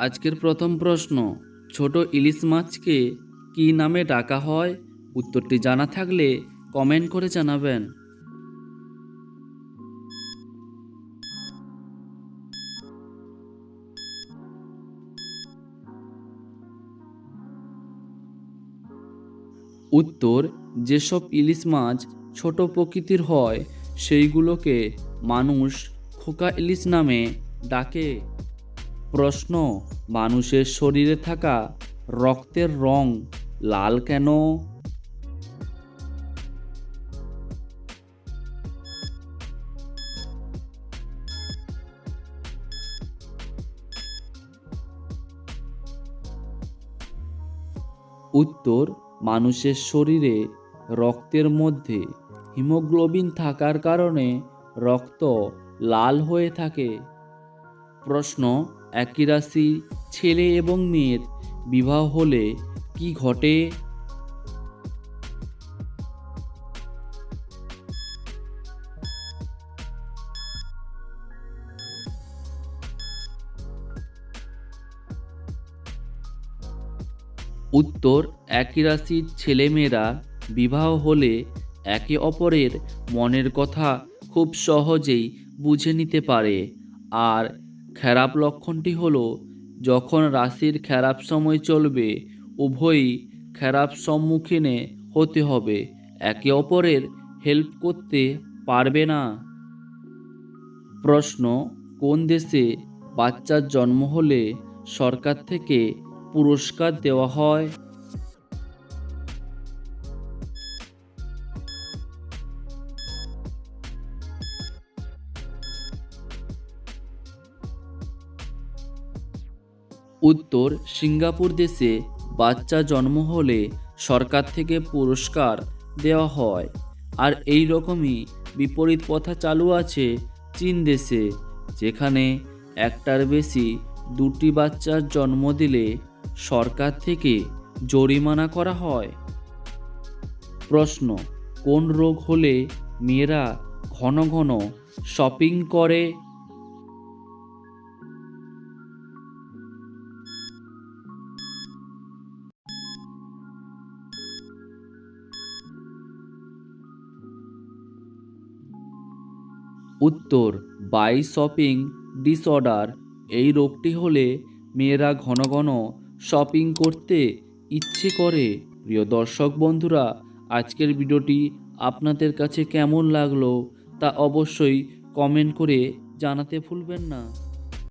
আজকের প্রথম প্রশ্ন, ছোট ইলিশ মাছকে কী নামে ডাকা হয়? উত্তরটি জানা থাকলে কমেন্ট করে জানাবেন। উত্তর, যেসব ইলিশ মাছ ছোট প্রকৃতির হয়, সেইগুলোকে মানুষ খোকা ইলিশ নামে ডাকে। প্রশ্ন, মানুষের শরীরে থাকা রক্তের রং লাল কেন? উত্তর, মানুষের শরীরে রক্তের মধ্যে হিমোগ্লোবিন থাকার কারণে রক্ত লাল হয়ে থাকে। প্রশ্ন একই রাশি ছেলে এবং মেয়ের বিবাহ হলে কি ঘটে? উত্তর, একই রাশির ছেলেমেয়েরা বিবাহ হলে একে অপরের মনের কথা খুব সহজেই বুঝে নিতে পারে। আর খারাপ লক্ষণটি হলো, যখন রাশির খারাপ সময় চলবে, উভয়ই খারাপ সম্মুখীনে হতে হবে। একে অপরের হেল্প করতে পারবে না। প্রশ্ন, কোন দেশে বাচ্চার জন্ম হলে সরকার থেকে পুরস্কার দেওয়া হয়? উত্তর, সিঙ্গাপুর দেশে বাচ্চা জন্ম হলে সরকার থেকে পুরস্কার দেওয়া হয়। আর এই রকমই বিপরীত প্রথা চালু আছে চীন দেশে, যেখানে একটার বেশি দুটি বাচ্চার জন্ম দিলে সরকার থেকে জরিমানা করা হয়। প্রশ্ন, কোন রোগ হলে মেয়েরা ঘন ঘন শপিং করে? উত্তর, বাই শপিং ডিসঅর্ডার। এই রোগটি হলে মেয়েরা ঘন ঘন শপিং করতে ইচ্ছে করে। প্রিয় দর্শক বন্ধুরা, আজকের ভিডিওটি আপনাদের কাছে কেমন লাগল তা অবশ্যই কমেন্ট করে জানাতে ভুলবেন না।